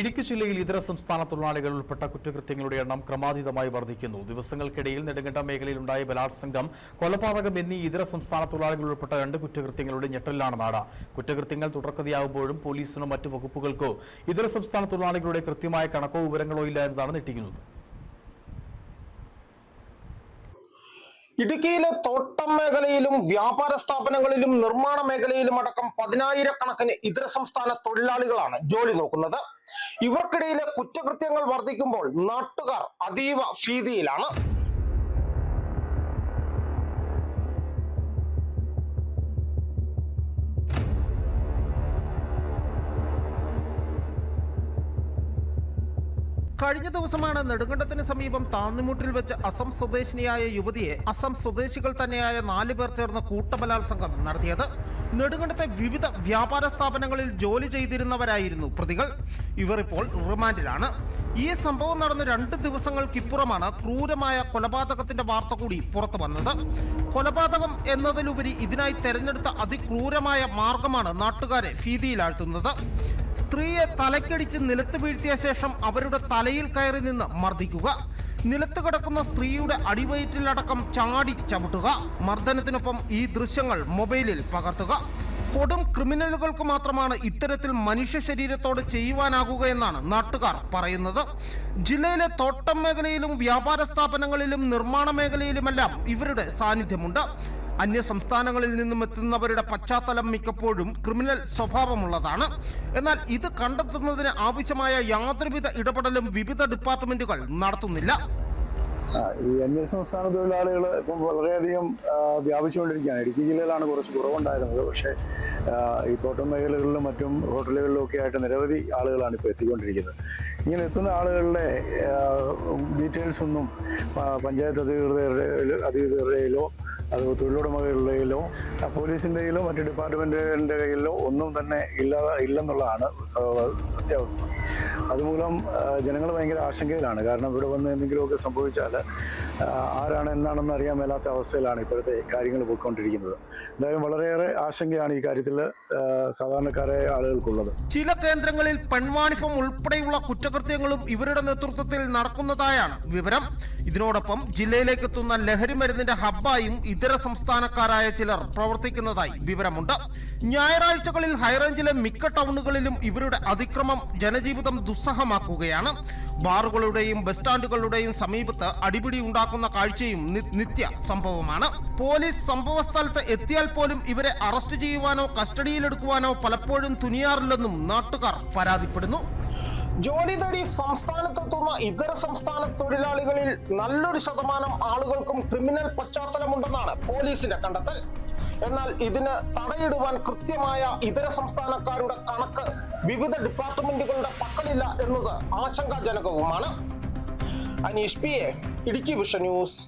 ഇടുക്കി ജില്ലയിൽ ഇതര സംസ്ഥാന തൊഴിലാളികൾ ഉൾപ്പെട്ട കുറ്റകൃത്യങ്ങളുടെ എണ്ണം ക്രമാതീതമായി വർദ്ധിക്കുന്നു. ദിവസങ്ങൾക്കിടയിൽ നെടുങ്കണ്ട മേഖലയിലുണ്ടായ ബലാത്സംഗം കൊലപാതകം എന്നീ ഇതര സംസ്ഥാന തൊഴിലാളികൾ ഉൾപ്പെട്ട രണ്ട് കുറ്റകൃത്യങ്ങളുടെ ഞെട്ടലിലാണ് നാട. കുറ്റകൃത്യങ്ങൾ തുടർക്കഥയാകുമ്പോഴും പോലീസിനോ മറ്റു വകുപ്പുകൾക്കോ ഇതര സംസ്ഥാന തൊഴിലാളികളുടെ കൃത്യമായ കണക്കോ വിവരങ്ങളോ ഇല്ല എന്നതാണ് ഞെട്ടിക്കുന്നത്. ഇടുക്കിയിലെ തോട്ടം മേഖലയിലും വ്യാപാര സ്ഥാപനങ്ങളിലും നിർമ്മാണ മേഖലയിലും അടക്കം പതിനായിരക്കണക്കിന് ഇതര സംസ്ഥാന തൊഴിലാളികളാണ് ജോലി നോക്കുന്നത്. ഇവർക്കിടയിലെ കുറ്റകൃത്യങ്ങൾ വർദ്ധിക്കുമ്പോൾ നാട്ടുകാർ അതീവ ഭീതിയിലാണ്. കഴിഞ്ഞ ദിവസമാണ് നെടുങ്കണ്ടത്തിന് സമീപം താന്നിമുട്ടിൽ വെച്ച് അസം സ്വദേശിനിയായ യുവതിയെ അസം സ്വദേശികൾ തന്നെയായ നാലു പേർ ചേർന്ന് കൂട്ടബലാത്സംഗം നടത്തിയത്. നെടുങ്കണ്ടത്തെ വിവിധ വ്യാപാര സ്ഥാപനങ്ങളിൽ ജോലി ചെയ്തിരുന്നവരായിരുന്നു പ്രതികൾ. ഇവർ ഇപ്പോൾ റിമാൻഡിലാണ്. ഈ സംഭവം നടന്ന രണ്ട് ദിവസങ്ങൾക്കിപ്പുറമാണ് ക്രൂരമായ കൊലപാതകത്തിന്റെ വാർത്ത കൂടി പുറത്തു വന്നത്. കൊലപാതകം എന്നതിലുപരി ഇതിനായി തെരഞ്ഞെടുത്ത അതിക്രൂരമായ മാർഗമാണ് നാട്ടുകാരെ ഭീതിയിലാഴ്ത്തുന്നത്. സ്ത്രീയെ തലക്കടിച്ച് നിലത്ത് വീഴ്ത്തിയ ശേഷം അവരുടെ തലയിൽ കയറി നിന്ന് മർദ്ദിക്കുക. നിലത്ത് കിടക്കുന്ന സ്ത്രീയുടെ അടിവയറ്റിലടക്കം ചാടി ചവിട്ടുക. മർദ്ദനത്തിനൊപ്പം ഈ ദൃശ്യങ്ങൾ മൊബൈലിൽ പകർത്തുക. കൊടും ക്രിമിനലുകൾക്ക് മാത്രമാണ് ഇത്തരത്തിൽ മനുഷ്യ ശരീരത്തോട് ചെയ്യുവാനാകുക എന്നാണ് നാട്ടുകാർ പറയുന്നത്. ജില്ലയിലെ തോട്ടം മേഖലയിലും വ്യാപാര സ്ഥാപനങ്ങളിലും നിർമ്മാണ മേഖലയിലുമെല്ലാം ഇവരുടെ സാന്നിധ്യമുണ്ട്. അന്യ സംസ്ഥാനങ്ങളിൽ നിന്നും എത്തുന്നവരുടെ പശ്ചാത്തലം മിക്കപ്പോഴും ക്രിമിനൽ സ്വഭാവമുള്ളതാണ്. എന്നാൽ ഇത് കണ്ടെത്തുന്നതിന് ആവശ്യമായ യാതൊരുവിധ ഇടപെടലും വിവിധ ഡിപ്പാർട്ട്മെന്റുകൾ നടത്തുന്നില്ല. ഈ അന്യ സംസ്ഥാന തൊഴിലാളികൾ ഇപ്പം വളരെയധികം വ്യാപിച്ചുകൊണ്ടിരിക്കുകയാണ്. ഇടുക്കി ജില്ലയിലാണ് കുറച്ച് കുറവുണ്ടായിരുന്നത്. പക്ഷേ ഈ തോട്ടം മേഖലകളിലും മറ്റും ഹോട്ടലുകളിലും ഒക്കെ ആയിട്ട് നിരവധി ആളുകളാണ് ഇപ്പോൾ എത്തിക്കൊണ്ടിരിക്കുന്നത്. ഇങ്ങനെ എത്തുന്ന ആളുകളുടെ ഡീറ്റെയിൽസ് ഒന്നും പഞ്ചായത്ത് അധികൃതരുടെ അധികൃതരുടെയിലോ അത് തൊഴിലുടമകളുടെയിലോ പോലീസിന്റെ കയ്യിലോ മറ്റ് ഡിപ്പാർട്ട്മെന്റിന്റെ കയ്യിലോ ഒന്നും തന്നെ ഇല്ലാതെ ഇല്ലെന്നുള്ളതാണ് സത്യാവസ്ഥ. അതുമൂലം ജനങ്ങൾ ഭയങ്കര ആശങ്കയിലാണ്. കാരണം ഇവിടെ വന്ന് എന്തെങ്കിലുമൊക്കെ സംഭവിച്ചാൽ ആരാണ് എന്നാണെന്ന് അറിയാൻ മേലാത്ത അവസ്ഥയിലാണ് ഇപ്പോഴത്തെ കാര്യങ്ങൾ പോയിക്കൊണ്ടിരിക്കുന്നത്. എന്തായാലും വളരെയേറെ ആശങ്കയാണ് ഈ കാര്യത്തിൽ സാധാരണക്കാരെ ആളുകൾക്കുള്ളത്. ചില കേന്ദ്രങ്ങളിൽ പെൺവാണിഭം ഉൾപ്പെടെയുള്ള കുറ്റകൃത്യങ്ങളും ഇവരുടെ നേതൃത്വത്തിൽ നടക്കുന്നതായാണ് വിവരം. ഇതിനോടൊപ്പം ജില്ലയിലേക്ക് എത്തുന്ന ലഹരി മരുന്നിന്റെ ഹബ്ബായും ഇതര സംസ്ഥാനക്കാരായ ചിലർ പ്രവർത്തിക്കുന്നതായി വിവരമുണ്ട്. ഞായറാഴ്ചകളിൽ ഹൈറേഞ്ചിലെ മിക്ക ടൗണുകളിലും ഇവരുടെ അതിക്രമം ജനജീവിതം ദുസ്സഹമാക്കുകയാണ്. ബാറുകളുടെയും ബസ് സ്റ്റാൻഡുകളുടെയും സമീപത്ത് അടിപിടി ഉണ്ടാക്കുന്ന കാഴ്ചയും നിത്യ സംഭവമാണ്. പോലീസ് സംഭവ സ്ഥലത്ത് എത്തിയാൽ പോലും ഇവരെ അറസ്റ്റ് ചെയ്യുവാനോ കസ്റ്റഡിയിലെടുക്കുവാനോ പലപ്പോഴും തുനിയാറില്ലെന്നും നാട്ടുകാർ പരാതിപ്പെടുന്നു. ജോലി തേടി സംസ്ഥാനത്തെത്തുന്ന ഇതര സംസ്ഥാന തൊഴിലാളികളിൽ നല്ലൊരു ശതമാനം ആളുകൾക്കും ക്രിമിനൽ പശ്ചാത്തലമുണ്ടെന്നാണ് പോലീസിന്റെ കണ്ടെത്തൽ. എന്നാൽ ഇതിന് തടയിടുവാൻ കൃത്യമായ ഇതര സംസ്ഥാനക്കാരുടെ കണക്ക് വിവിധ ഡിപ്പാർട്ട്മെന്റുകളുടെ പക്കലില്ല എന്നത് ആശങ്കാജനകവുമാണ്. Aneesh P A Idukki vision news.